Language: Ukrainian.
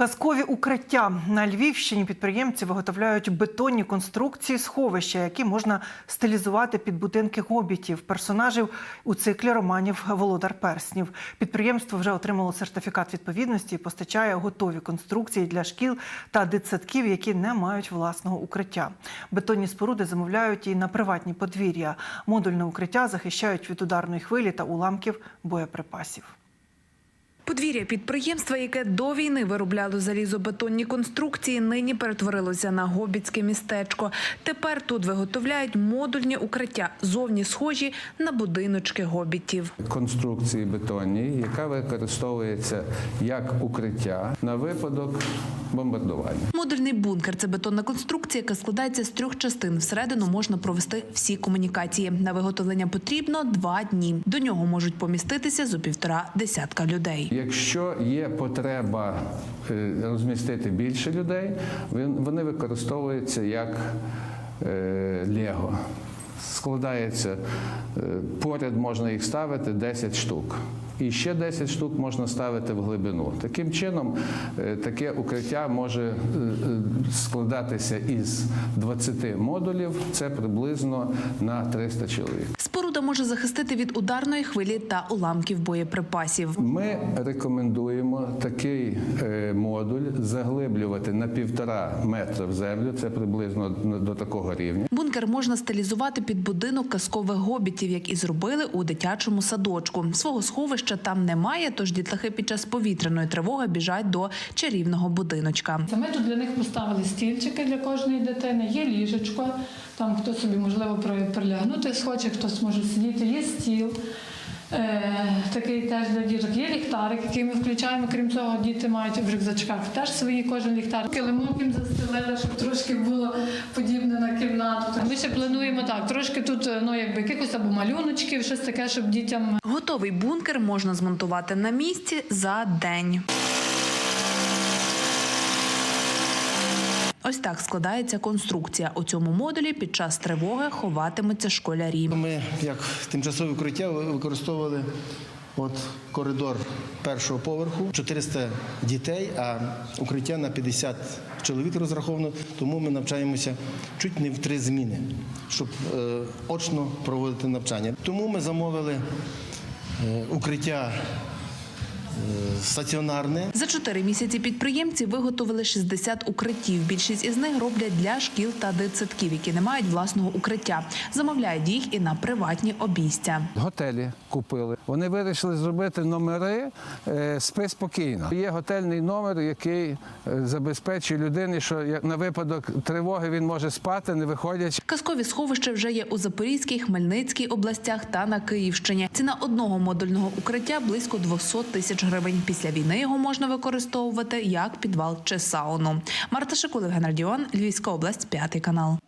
Казкові укриття на Львівщині підприємці виготовляють бетонні конструкції сховища, які можна стилізувати під будинки гобітів, персонажів у циклі романів Володар Перснів. Підприємство вже отримало сертифікат відповідності і постачає готові конструкції для шкіл та дитсадків, які не мають власного укриття. Бетонні споруди замовляють і на приватні подвір'я. Модульне укриття захищають від ударної хвилі та уламків боєприпасів. Подвір'я підприємства, яке до війни виробляло залізобетонні конструкції, нині перетворилося на гобітське містечко. Тепер тут виготовляють модульні укриття, зовні схожі на будиночки гобітів. конструкції бетонні, яка використовується як укриття на випадок бомбардування. Модульний бункер це бетонна конструкція, яка складається з трьох частин. Всередину можна провести всі комунікації. На виготовлення потрібно два дні. До нього можуть поміститися зо півтора десятка людей. Якщо є потреба е, розмістити більше людей, вони використовуються як е, лего. Складається е, поряд можна їх ставити 10 штук. І ще 10 штук можна ставити в глибину. Таким чином, е, таке укриття може е, складатися із 20 модулів, це приблизно на 300 чоловік. Споруда може захистити від ударної хвилі та уламків боєприпасів. Ми рекомендуємо такий е, модуль заглиблювати на півтора метра в землю. Це приблизно до такого рівня. Бункер можна стилізувати під будинок казкових гобітів, як і зробили у дитячому садочку. Свого сховища там немає, тож дітлахи під час повітряної тривоги біжать до чарівного будиночка. Ми тут для них поставили стільчики для кожної дитини, є ліжечко, там хто собі можливо при- прилягнути схоче, хтось може сидіти, є стіл. Е, такий теж для діток. Є ліхтарик, який ми включаємо. Крім цього, діти мають в рюкзачках теж свої кожен ліхтар. Килимок їм застелили, щоб трошки було подібне на кімнату. Ми ще плануємо так, трошки тут ну якби якихось або малюночків, щось таке, щоб дітям Готовий бункер можна змонтувати на місці за день. Ось так складається конструкція. У цьому модулі під час тривоги ховатимуться школярі. Ми як тимчасове укриття використовували от коридор першого поверху, 400 дітей, а укриття на 50 чоловік розраховано, тому ми навчаємося чуть не в три зміни, щоб е, очно проводити навчання. Тому ми замовили е, укриття стаціонарне. За чотири місяці підприємці виготовили 60 укриттів. Більшість із них роблять для шкіл та дитсадків, які не мають власного укриття. Замовляють їх і на приватні обійстя. Готелі купили. Вони вирішили зробити номери е, спи спокійно. Є готельний номер, який е, забезпечує людині, що як на випадок тривоги він може спати, не виходячи. Казкові сховища вже є у Запорізькій, Хмельницькій областях та на Київщині. Ціна одного модульного укриття близько 200 тисяч гривень. Після війни його можна використовувати як підвал чи сауну. Марта Шикулик, Геннадіон, Львівська область, п'ятий канал.